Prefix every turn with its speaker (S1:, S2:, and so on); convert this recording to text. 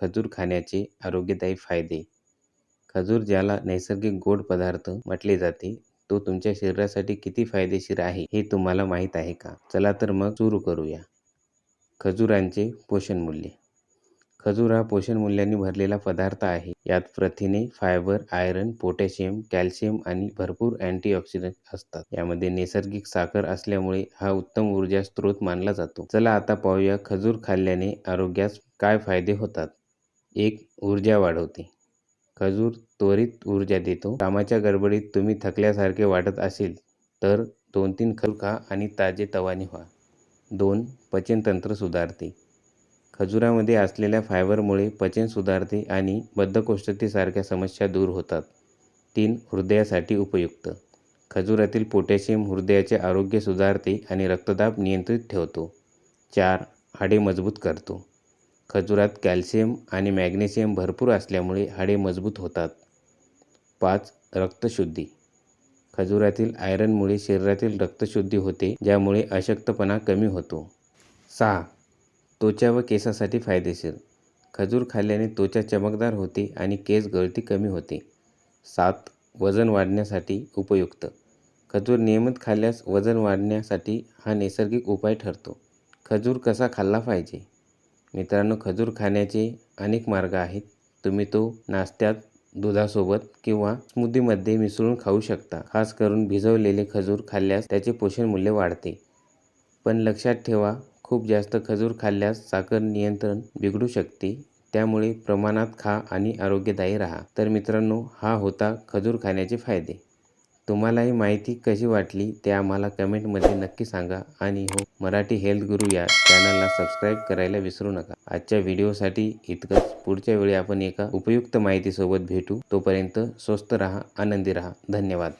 S1: खजूर खाण्याचे आरोग्यदायी फायदे. खजूर ज्याला नैसर्गिक गोड पदार्थ म्हटले जाते तो तुमच्या शरीरासाठी किती फायदेशीर आहे हे तुम्हाला माहीत आहे का? चला तर मग सुरू करूया. खजुरांचे पोषण मूल्य. खजूर हा पोषण मूल्यांनी भरलेला पदार्थ आहे. यात प्रथिने फायबर आयरन पोटॅशियम कॅल्शियम आणि भरपूर अँटीऑक्सिडंट असतात. यामध्ये नैसर्गिक साखर असल्यामुळे हा उत्तम ऊर्जा स्रोत मानला जातो. चला आता पाहूया खजूर खाल्ल्याने आरोग्यास काय फायदे होतात. एक ऊर्जा वाढवते. खजूर त्वरित ऊर्जा देतो. कामाच्या गडबडीत तुम्ही थकल्यासारखे वाटत असेल तर दोन तीन खजूर खा आणि ताजे तवाने व्हा. दोन पचनतंत्र सुधारते. खजुरामध्ये असलेल्या फायबरमुळे पचन सुधारते आणि बद्धकोष्ठतेसारख्या समस्या दूर होतात. तीन हृदयासाठी उपयुक्त. खजुरातील पोटॅशियम हृदयाचे आरोग्य सुधारते आणि रक्तदाब नियंत्रित ठेवतो. चार हाडे मजबूत करतो. खजुरात कॅल्शियम आणि मॅग्नेशियम भरपूर असल्यामुळे हाडे मजबूत होतात. पाच रक्तशुद्धी. खजुरातील आयरनमुळे शरीरातील रक्तशुद्धी होते ज्यामुळे अशक्तपणा कमी होतो. सहा त्वचा व केसासाठी फायदेशीर. खजूर खाल्ल्याने त्वचा चमकदार होते आणि केस गळती कमी होते. सात वजन वाढण्यासाठी उपयुक्त. खजूर नियमित खाल्ल्यास वजन वाढण्यासाठी हा नैसर्गिक उपाय ठरतो. खजूर कसा खाल्ला पाहिजे? मित्रांनो खजूर खाण्याचे अनेक मार्ग आहेत. तुम्ही तो नाश्त्यात दुधासोबत किंवा स्मूदीमध्ये मिसळून खाऊ शकता. खास करून भिजवलेले खजूर खाल्ल्यास त्याचे पोषण मूल्य वाढते. पण लक्षात ठेवा खूप जास्त खजूर खाल्ल्यास साखर नियंत्रण बिघडू शकते. त्यामुळे प्रमाणात खा आणि आरोग्यदायी राहा. तर मित्रांनो हा होता खजूर खाण्याचे फायदे. तुम्हाला ही माहिती कशी वाटली ते आम्हाला कमेंटमध्ये नक्की सांगा आणि हो मराठी हेल्थ गुरु या चॅनलला सबस्क्राईब करायला विसरू नका. आजच्या व्हिडिओसाठी इतकंच. पुढच्या वेळी आपण एका उपयुक्त माहितीसोबत भेटू. तोपर्यंत स्वस्त राहा आनंदी राहा. धन्यवाद.